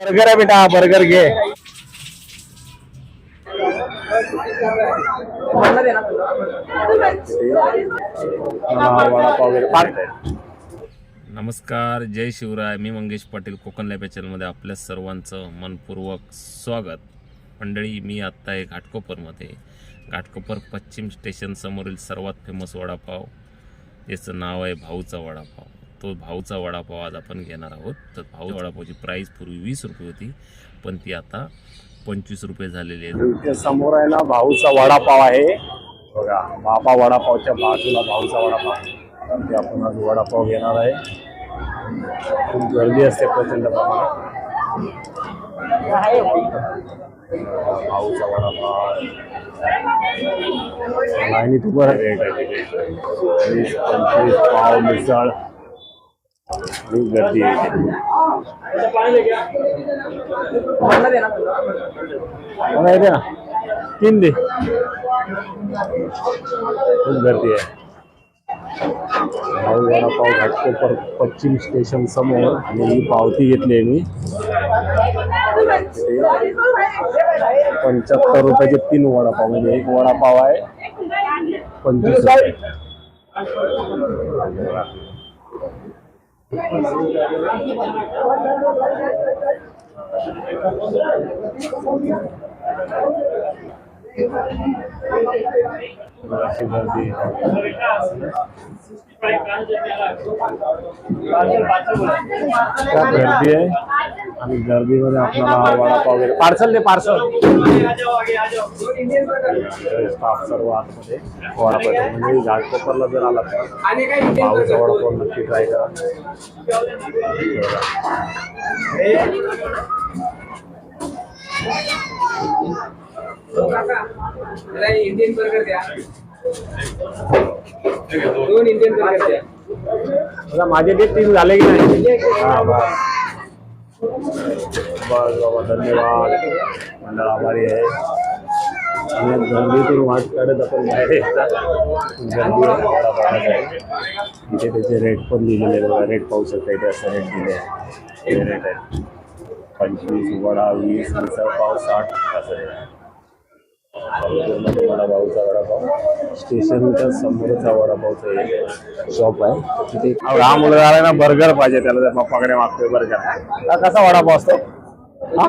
Burger आहे बेटा burger घे नमस्कार जय शिवराय. मी मंगेश पाटील कोकण लॅब चॅनलमध्ये आपल्या सर्वांचं मनपूर्वक स्वागत. मंडळी मी आत्ता आहे घाटकोपरमध्ये. घाटकोपर पश्चिम स्टेशन समोरील सर्वात फेमस वडापाव. याचं नाव आहे भाऊचा वडापाव. तो भाऊचा वडापाव आज आपण घेणार आहोत. तर भाऊ वडापावची प्राईस पूर्वी वीस रुपये होती पण ती आता पंचवीस रुपये झालेली आहे. समोर आहे ना भाऊचा वडापाव आहे. बघा बाबा वडापावच्या बाजूला भाऊचा वडापाव आहे. ते आपण आज वडापाव घेणार आहे. खूप गर्दी असते प्रचंड प्रमाणात. भाऊचा वडापाव लाईनीत उभं आहे रेट आहे पंचवीस पाव मिसळ. खूप गर्दी आहे. ना तीन दे खूप गर्दी आहे भाऊ वडापाव घाटकोपर पश्चिम स्टेशन समोर आणि ही पावती घेतली आहे मी. पंच्याहत्तर रुपयाचे तीन वडापाव म्हणजे एक वडापाव आहे पंचवीस Thank you. गर्दी गर्दी आहे. आणि गर्दीमध्ये आपल्याला वडापाव वगैरे पार्सल दे पार्सल. स्टाफ सर्व आतमध्ये वडापाव येतो. म्हणजे घाटकोपरला जर आला तर भाऊचा वडापाव नक्की ट्राय करा. इंडियन बर्गर द्या. दोन इंडियन बर्गर द्या. आता माझे ते तीन झाले की नाही? हा बस. बस बाबा धन्यवाद. मंडळ आभारी आहे. आणि गर्दीतून वाट काढत आपण बाहेर येतात गर्दी वडापावाला आहे. इथे त्याचे रेट पण दिलेले बघा. रेट पाहू शकता इथे असं रेट दिले आहे. रेट आहे. पंचवीस वडा वीस मिसळ पाव साठ असं रेट आहे. वडापावचा वडापाव. स्टेशनच्या समोरचा वडापावचा एक शॉप आहे. तिथे हा मुलगा आला ना बर्गर पाहिजे त्याला त्या पप्पाकडे मागतोय बर्गर हा कसा वडापाव असतो? हा?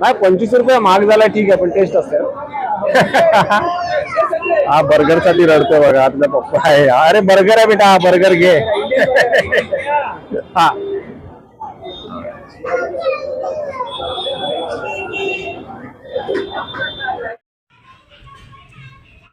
नाही पंचवीस रुपये महाग झाला ठीक आहे पण टेस्ट असते. हा बर्गरसाठी रडतोय बघा आपला पप्पा आहे. अरे बर्गर आहे बेटा हा बर्गर घे. हा.